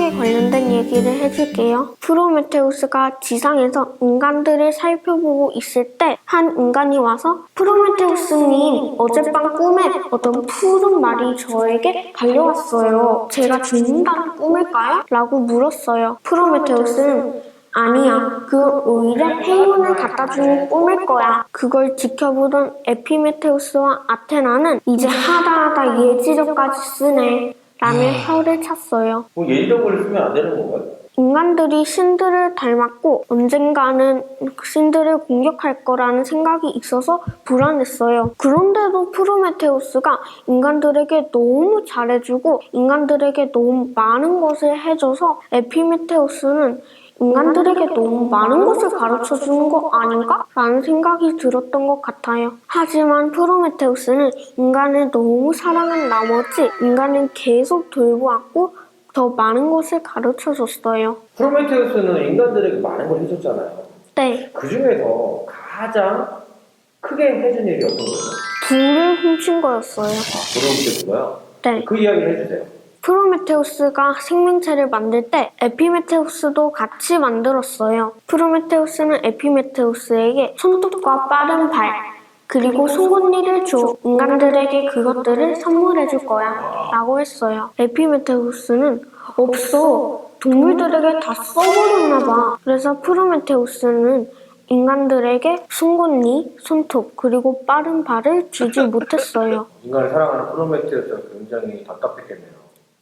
생명학에 관련된 얘기를 해줄게요. 프로메테우스가 지상에서 인간들을 살펴보고 있을 때 한 인간이 와서 프로메테우스님 어젯밤 꿈에 어떤 푸른 말이 저에게 달려왔어요. 제가 죽는다는 꿈일까요? 라고 물었어요. 프로메테우스는 아니야. 그 오히려 행운을 갖다 주는 꿈일 거야. 그걸 지켜보던 에피메테우스와 아테나는 이제 하다하다 예지력까지 쓰네. 라며 혀를 찼어요. 뭐 예지력을 쓰면 안 되는 건가요? 인간들이 신들을 닮았고 언젠가는 신들을 공격할 거라는 생각이 있어서 불안했어요. 그런데도 프로메테우스가 인간들에게 너무 잘해주고 인간들에게 너무 많은 것을 해줘서 에피메테우스는 인간들에게 너무 많은 것을 가르쳐 주는 거 아닌가? 라는 생각이 들었던 것 같아요. 하지만 프로메테우스는 인간을 너무 사랑한 나머지 인간을 계속 돌보았고 더 많은 것을 가르쳐 줬어요. 프로메테우스는 인간들에게 많은 걸 해줬잖아요. 네, 그 중에서 가장 크게 해준 일이 어떤 거예요? 불을 훔친 거였어요. 프로메테우스가요? 네. 그 이야기 해주세요. 프로메테우스가 생명체를 만들 때 에피메테우스도 같이 만들었어요. 프로메테우스는 에피메테우스에게 손톱과 빠른 발, 그리고 송곳니를 줘 인간들에게 그것들을 선물해 줄 거야 라고 했어요. 에피메테우스는 없어. 동물들에게 다 써버렸나 봐. 그래서 프로메테우스는 인간들에게 송곳니, 손톱, 그리고 빠른 발을 주지 못했어요. 인간을 사랑하는 프로메테우스가 굉장히 답답했겠네요.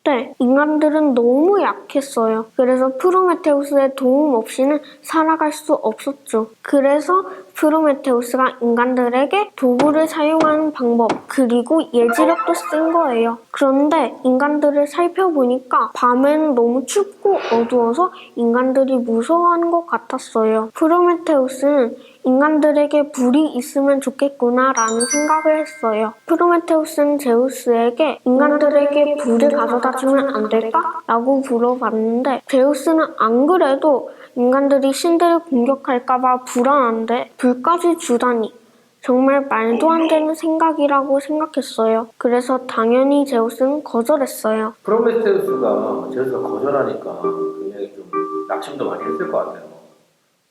네, 인간들은 너무 약했어요. 그래서 프로메테우스의 도움 없이는 살아갈 수 없었죠. 그래서 프로메테우스가 인간들에게 도구를 사용하는 방법, 그리고 예지력도 쓴 거예요. 그런데 인간들을 살펴보니까 밤에는 너무 춥고 어두워서 인간들이 무서워하는 것 같았어요. 프로메테우스는 인간들에게 불이 있으면 좋겠구나 라는 생각을 했어요. 프로메테우스는 제우스에게 인간들에게 불을 가져다 주면 안 될까? 라고 물어봤는데 제우스는 안 그래도 인간들이 신들을 공격할까봐 불안한데 불까지 주다니 정말 말도 안 되는 생각이라고 생각했어요. 그래서 당연히 제우스는 거절했어요. 프로메테우스가 제우스가 거절하니까 굉장히 좀 낙심도 많이 했을 것 같아요.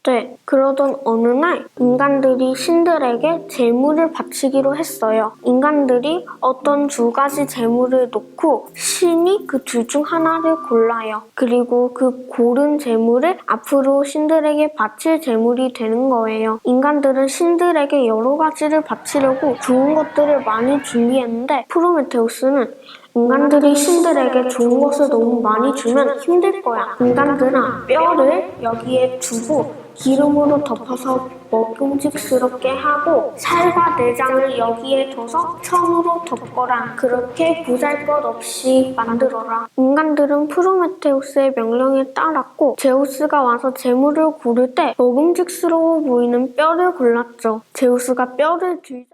네, 그러던 어느 날 인간들이 신들에게 재물을 바치기로 했어요. 인간들이 어떤 두 가지 재물을 놓고 신이 그 둘 중 하나를 골라요. 그리고 그 고른 재물을 앞으로 신들에게 바칠 재물이 되는 거예요. 인간들은 신들에게 여러 가지를 바치려고 좋은 것들을 많이 준비했는데 프로메테우스는 인간들이 신들에게 좋은 것을 너무 많이 주면 힘들 거야. 인간들은 뼈를 여기에 두고 기름으로 덮어서 먹음직스럽게 하고 살과 내장을 여기에 둬서 천으로 덮거라. 그렇게 보잘것 없이 만들어라. 인간들은 프로메테우스의 명령에 따랐고 제우스가 와서 재물을 고를 때 먹음직스러워 보이는 뼈를 골랐죠. 제우스가 뼈를 들자